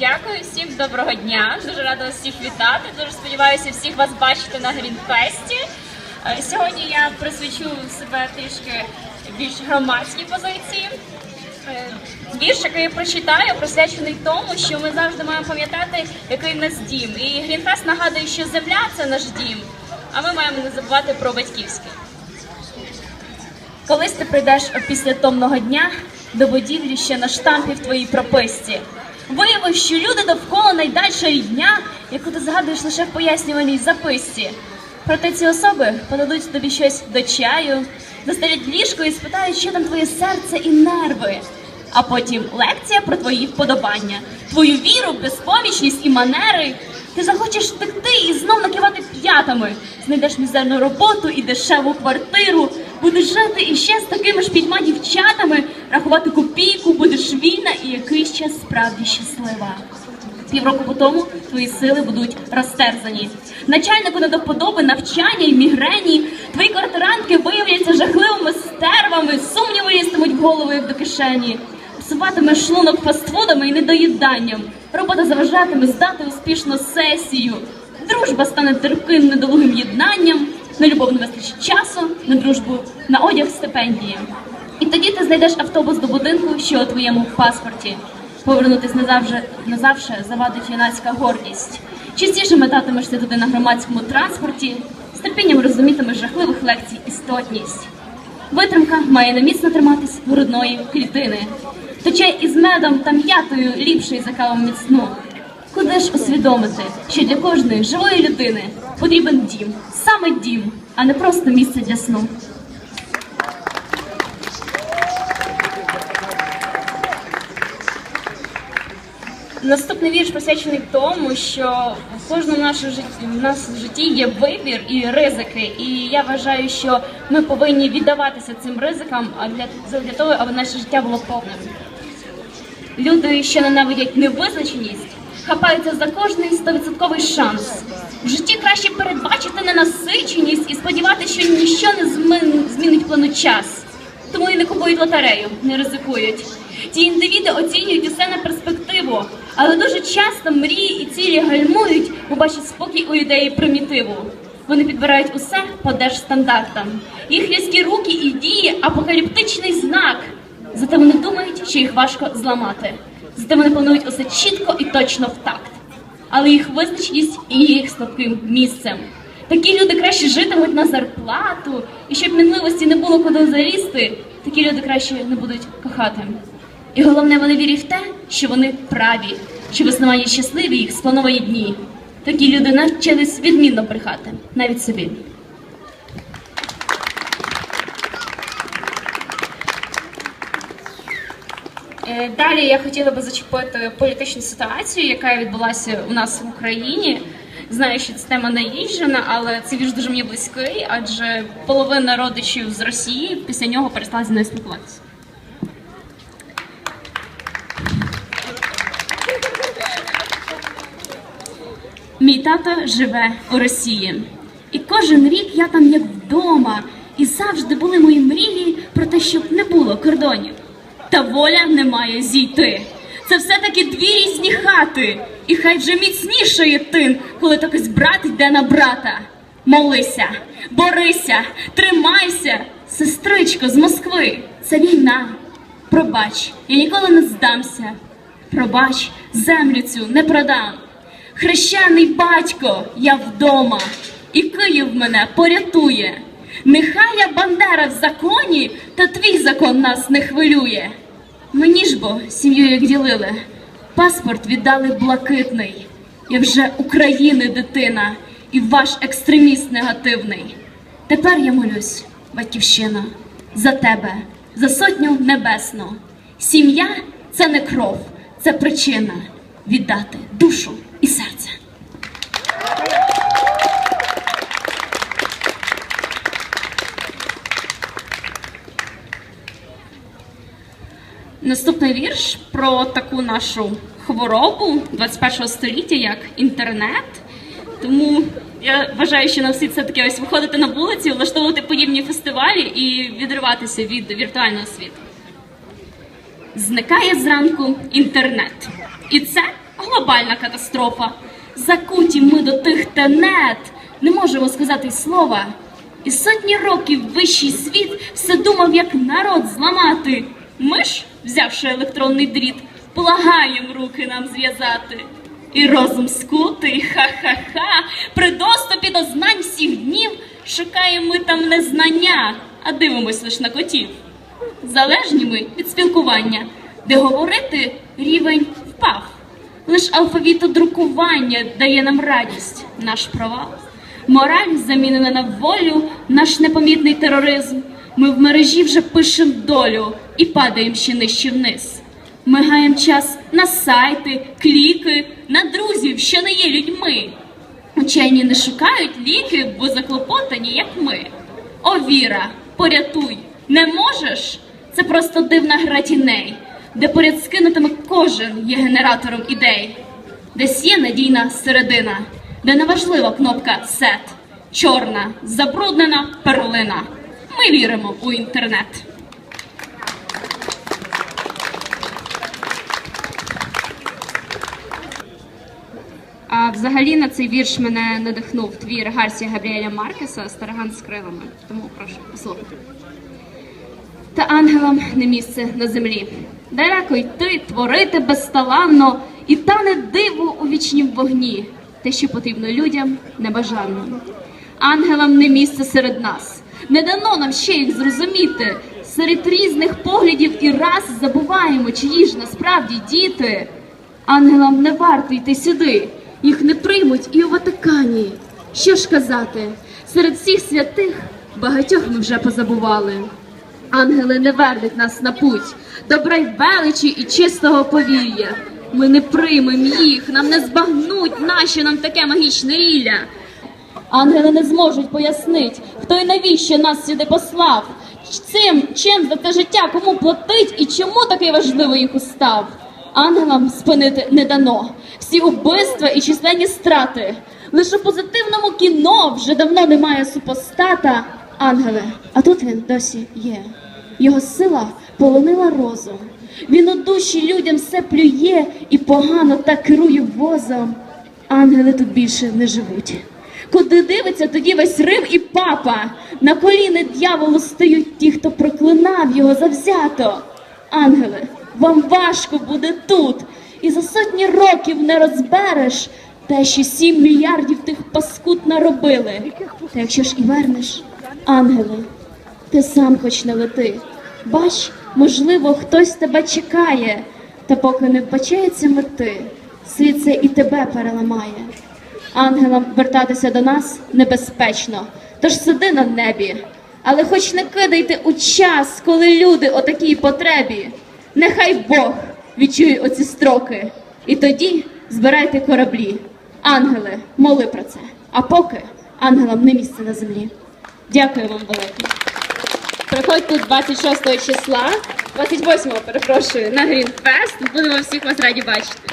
Дякую всім доброго дня. Дуже рада вас всіх вітати. Дуже сподіваюся всіх вас бачити на Грінфесті. Е, Сьогодні я присвячу себе трішки більш громадській позиції. Е, Вірш, який я прочитаю, присвячений тому, що ми завжди маємо пам'ятати, який нас дім. І Грінфест нагадує, що земля це наш дім, а ми маємо не забувати про батьківський. Колись ти прийдеш після томного дня до будівлі ще на штампі в твоїй прописці. Виявив, що люди довкола найдальша рідня, яку ти згадуєш лише в пояснювальній записці. Проте ці особи подадуть тобі щось до чаю, застелять ліжко і спитають, що там твоє серце і нерви. А потім лекція про твої вподобання, твою віру, безпомічність і манери. Ти захочеш втекти і знов накивати п'ятами. Знайдеш мізерну роботу і дешеву квартиру. Будеш жити іще з такими ж п'ятьма дівчатами, рахувати копійку, будеш вільна і якийсь час справді щаслива. Півроку по тому твої сили будуть розтерзані. Начальнику не до вподоби навчання і мігрені. Твої квартирантки виявляться жахливими стервами, сумніви лізтимуть в голову як до кишені. Псуватиме шлунок фастфудами і недоїданням. Робота заважатиме здати успішно сесію. Дружба стане терпким недолугим єднанням. На любов не вистачить часу, на дружбу, на одяг стипендії. І тоді ти знайдеш автобус до будинку, що у твоєму паспорті. Повернутись назавжди, назавше завадить юнацька гордість. Частіше метатимешся туди на громадському транспорті, з терпінням розумітимеш жахливих лекцій істотність. Витримка має неміцно триматись грудної клітини. То чай із медом та м'ятою ліпший за каву міцну. Куди ж усвідомити, що для кожної живої людини потрібен дім, саме дім, а не просто місце для сну. Наступний вірш присвячений тому, що в кожному нашому житті в нас в житті є вибір і ризики. І я вважаю, що ми повинні віддаватися цим ризикам, для, для того, аби наше життя було повним. Люди, що ненавидять невизначеність, хапаються за кожний стовідсотковий шанс. В житті краще передбачити ненасиченість і сподіватися, що ніщо не змін- змінить плану час. Тому і не купують лотерею, не ризикують. Ті індивіди оцінюють усе на перспективу, але дуже часто мрії і цілі гальмують, бо бачать спокій у ідеї примітиву. Вони підбирають усе по держстандартам. Їх людські руки і дії апокаліптичний знак. Зате вони думають, що їх важко зламати. Зате вони планують усе чітко і точно в такт. Але їх визначеність і їх слабким місцем. Такі люди краще житимуть на зарплату, і щоб мінливості не було куди залізти, такі люди краще не будуть кохати. І головне, вони вірять в те, що вони праві, що в щасливі їх сплановані дні. Такі люди навчились відмінно брехати, навіть собі. Далі я хотіла би зачепити політичну ситуацію, яка відбулася у нас в Україні. Знаю, що ця тема наїжджена, але цей вірш дуже мені близький, адже половина родичів з Росії після нього перестала зі мною спілкуватися. Мій тато живе у Росії. І кожен рік я там як вдома, і завжди були мої мрії про те, щоб не було кордонів. Та воля не має зійти. Це все-таки дві різні хати, і хай вже міцнішає тин, коли такий брат йде на брата. Молися, борися, тримайся, сестричко з Москви. Це війна. Пробач, я ніколи не здамся. Пробач, землю цю не продам. Хрещений батько, я вдома, і Київ мене порятує. Нехай я бандера в законі, та твій закон нас не хвилює. Мені ж бо сім'ю як ділили, паспорт віддали блакитний. Я вже України дитина, і ваш екстреміст негативний. Тепер я молюсь, батьківщина, за тебе, за сотню небесну. Сім'я це не кров, це причина віддати душу і серце. Наступний вірш про таку нашу хворобу 21 століття, як інтернет. Тому я вважаю, що нам всі таки ось виходити на вулиці, влаштовувати подібні фестивалі і відриватися від віртуального світу. Зникає зранку інтернет. І це глобальна катастрофа. Закуті ми до тих тенет, не можемо сказати й слова. І сотні років вищий світ все думав, як народ зламати. Ми ж, взявши електронний дріт, благаєм руки нам зв'язати. І розум скутий, ха-ха-ха, при доступі до знань всіх днів шукаємо ми там не знання, а дивимось лиш на котів. Залежні ми від спілкування, де говорити рівень впав. Лиш алфавітодрукування дає нам радість, наш провал. Мораль замінена на волю, наш непомітний тероризм. Ми в мережі вже пишем долю і падаємо ще нижче вниз. Ми гаємо час на сайти, кліки, на друзів, що не є людьми. Учені не шукають ліки, бо заклопотані, як ми. О, Віра, порятуй, не можеш? Це просто дивна гра тіней, де поряд скинутими кожен є генератором ідей. Десь є надійна середина, де неважлива кнопка сет, чорна, забруднена перлина. Ми віримо у інтернет. Взагалі на цей вірш мене надихнув твір Гарсія Габріеля Маркеса Стариган з крилами. Тому прошу послухати. Та ангелам не місце на землі. Далеко йти, творити безталанно, і тане диво у вічнім вогні, те, що потрібно людям, небажанно. Ангелам не місце серед нас. Не дано нам ще їх зрозуміти. Серед різних поглядів і раз забуваємо, чиї ж насправді діти. Ангелам не варто йти сюди, їх не приймуть і у Ватикані. Що ж казати, серед всіх святих багатьох ми вже позабували. Ангели не вернуть нас на путь, добра й величі і чистого повір'я. Ми не приймемо їх, нам не збагнуть, нащо нам таке магічне рілля. Ангели не зможуть пояснити, хто і навіщо нас сюди послав, цим, чим за це життя кому платить і чому такий важливий їх устав. Ангелам спинити не дано всі убивства і численні страти. Лише у позитивному кіно вже давно немає супостата. Ангеле, а тут він досі є. Його сила полонила розум. Він у душі людям все плює і погано так керує возом. Ангели тут більше не живуть. Куди дивиться тоді весь Рим і папа? На коліни дьяволу стають ті, хто проклинав його завзято. Ангели, вам важко буде тут, і за сотні років не розбереш те, що сім мільярдів тих паскуд наробили. Та якщо ж і вернеш, ангели, ти сам хоч не лети. Бач, можливо, хтось тебе чекає, та поки не вбачається мети, світ це і тебе переламає. Ангелам вертатися до нас небезпечно, тож сиди на небі, але хоч не кидайте у час, коли люди о такій потребі. Нехай Бог відчує оці строки, і тоді збирайте кораблі. Ангели, моли про це. А поки ангелам не місце на землі. Дякую вам велике. Приходьте 26 числа, 28-го, перепрошую, на Грінфест. Будемо всіх вас раді бачити.